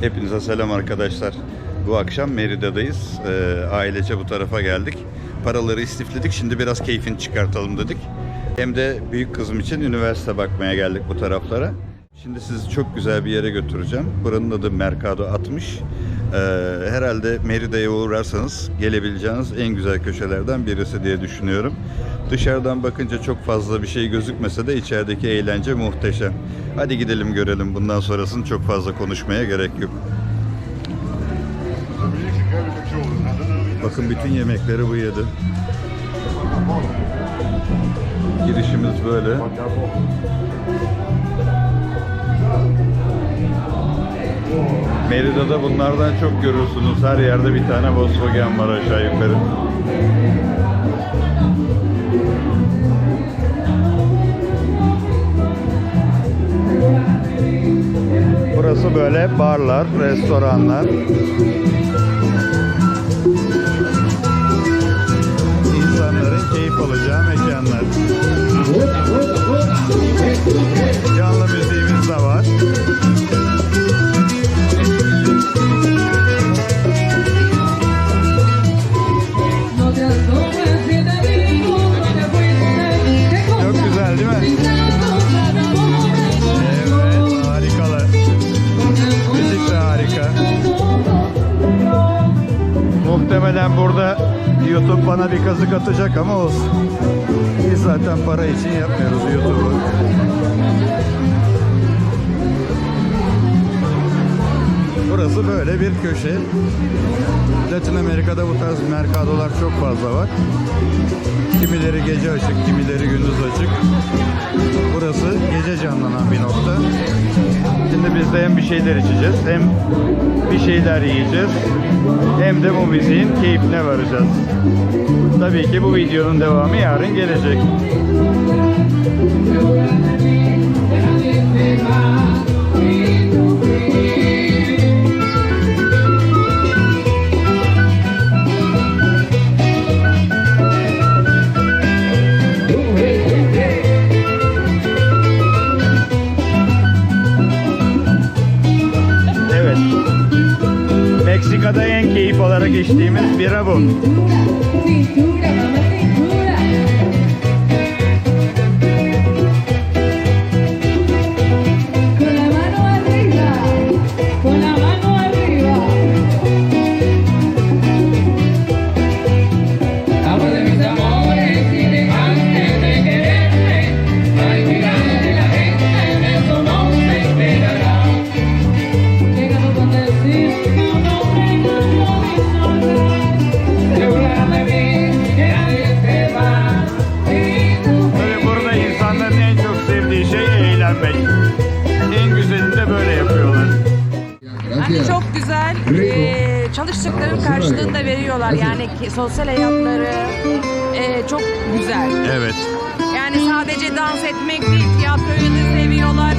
Hepinize selam arkadaşlar. Bu akşam Merida'dayız. Ee, ailece bu tarafa geldik. Paraları istifledik. Şimdi biraz keyfini çıkartalım dedik. Hem de büyük kızım için üniversite bakmaya geldik bu taraflara. Şimdi sizi çok güzel bir yere götüreceğim. Buranın adı Mercado 60. Ee, herhalde Merida'ya uğrarsanız gelebileceğiniz en güzel köşelerden birisi diye düşünüyorum. Dışarıdan bakınca çok fazla bir şey gözükmese de içerideki eğlence muhteşem. Hadi gidelim görelim. Bundan sonrasını çok fazla konuşmaya gerek yok. Bakın bütün yemekleri bu yedi. Girişimiz böyle. Merida'da bunlardan çok görürsünüz. Her yerde bir tane Volkswagen var aşağı yukarı. Burası böyle barlar, restoranlar. Muhtemelen burada YouTube bana bir kazık atacak ama olsun. Biz zaten para için yapmıyoruz YouTube'u. Burası böyle bir köşe. Latin Amerika'da bu tarz merkadolar çok fazla var. Kimileri gece açık, kimileri gündüz açık. Burası gece canlanan bir nokta. Şimdi biz de hem bir şeyler içeceğiz hem bir şeyler yiyeceğiz. Hem de bu müziğin keyfine varacağız. Tabii ki bu videonun devamı yarın gelecek. Keyif olarak içtiğimiz bira bu. Yani çok güzel. Ee, çalıştıkların karşılığını da veriyorlar. Yani ki- sosyal hayatları ee, çok güzel. Evet. Yani sadece dans etmek değil, tiyatroyu da seviyorlar,